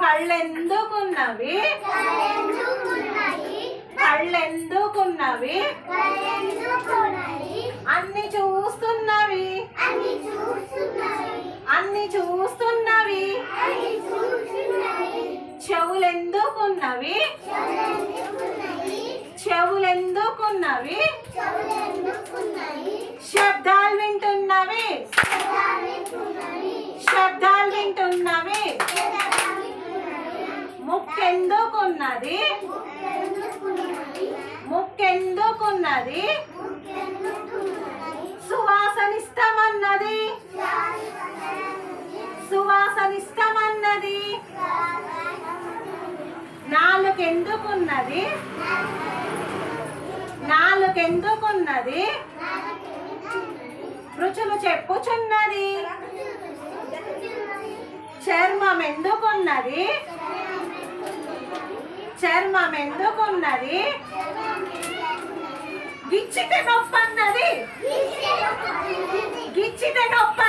కళ్ళెందుకున్నవి? కళ్ళెందుకున్నవి? అన్ని చూస్తున్నవి. అన్ని చూస్తున్నవి. చెవులెందుకున్నవి? చెవులెందుకున్నవి. శబ్దాలు వింటున్నవి శబ్దాలు వింటున్నవి ముక్కెందుకున్నది ముక్కెందుకున్నది? సువాసనిష్టమన్నది. సువాసనిష్టమన్నది. నాలుకెందుకున్నది? నాలుకెందుకున్నది? రుచులు చెప్పుచున్నది. చర్మం ఎందుకున్నది చర్మం ఎందుకున్నది? గిచ్చితే నొప్పన్నది. గిచ్చితే నొప్పన్నది.